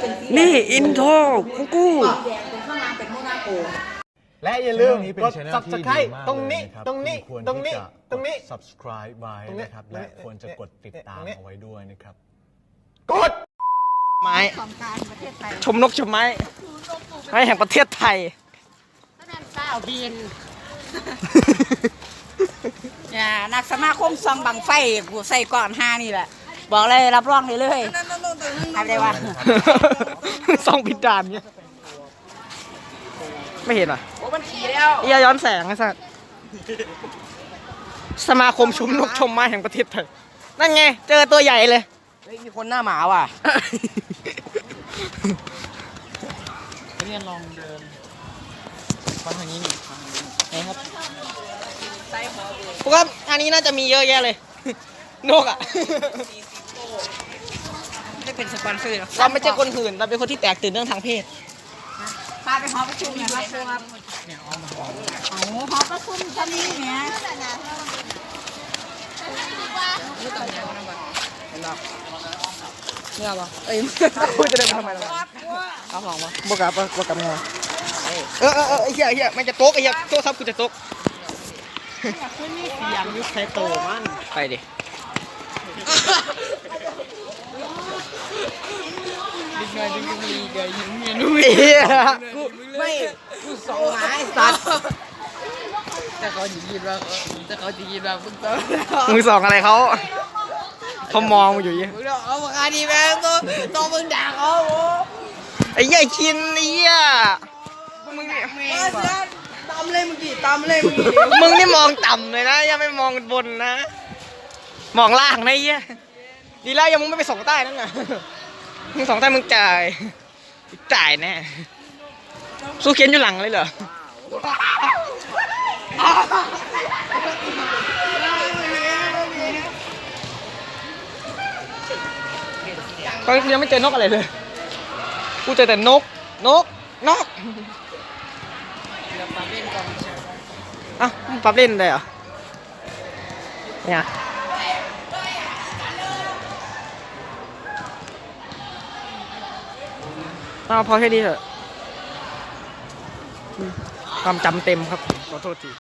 เป็นสีนี่อินโทรของกูแดงตรงข้างล่างเป็นโมนาโก และอย่าลืมนี้เป็นกด channel ที่ดี subscribe มากตรงนี้เลยะคบตรงนี้คุณควรตรงนี้ที่จะตรงนี้กด subscribe ไว้ตรงนี้นะครับตรงนี้และควรจะกดติดตามตรงนี้เอาไว้ด้วยนะครับ กด ไม้ของการประเทศไทยชมนกชมไม้ไม้แห่งประเทศไทยนั่นเก้าบินอย่านักสมาคมซองบังไฟกูใส่ก่อนห้านี่แหละ บอกเลยรับรองเลยเลย ทำได้ว่าซองพิดานเนี่ยไม่เห็นเหรอโอ้มันขี่แล้วเอียย้อนแสงไอ้สัสสมาคมชมนกชมไม้แห่งประเทศไทย นั่นไง เจอตัวใหญ่เลย เฮ้ยมีคนหน้าหมาว่ะเรียนลองเดินฟังทางนี้หนึ่งไหนครับพวกครับอันนี้น่าจะมีเยอะแยะเลย นกอะไม่ เป็นสปอนเซอร์หรอกเราไม่ใช่คนหื่นเราเป็นคนที่แตกตื่นเรื่องทางเพศ พาไปหอประชุมนะครับครับโอ้โหหอประชุมชั้นนี้เนี่ยเนี่ยหรอเอ้ยคุยจะเดินไปทำไมล่ะเอาของมาบวกกับบวกกับงอเออเออเออไอ้เหี้ยไอ้เหี้ยมันจะโต๊ะไอ้เหี้ยโต๊ะทับกูจะโต๊ะยังยุคไทโตมันไปดิ ดิหน่อยดึงมีเดี๋ยวยิงเมียนุ้ยกูไม่กูส่งหมาไอ้สัตว์แต่เขาจะยินว่าแต่เขาจะยินว่ามึงต้องมึงสองอะไรเขาเขามองมึงอยู่ยี่มึงต้องเอาปากาดีแม่งตัวตัวมึงด่าเขาโอ้ไอ้เหี้ยชินไอ้เหี้ยมึงเนี่ยตามเลยมึงกี่ตามเลยมึงกี่มึงนี่มองต่ำเลยนะย่าไม่มองบนนะ มองล่างนะไอ้เหี้ยดีแล้วยังมึงไม่ไปส่งใต้นั่นน่ะ มึงส่องใต้มึงจ่ายจ่ายแน่สู้เขียนอยู่หลังเลยเหรอก็ยังไม่เจอนกอะไรเลย กูเจอแต่นก นก นกอะมึงปรับเล่นได้เหรอเนี่ย เอาพอแค่นี้เถอะความจำเต็มครับ ขอโทษที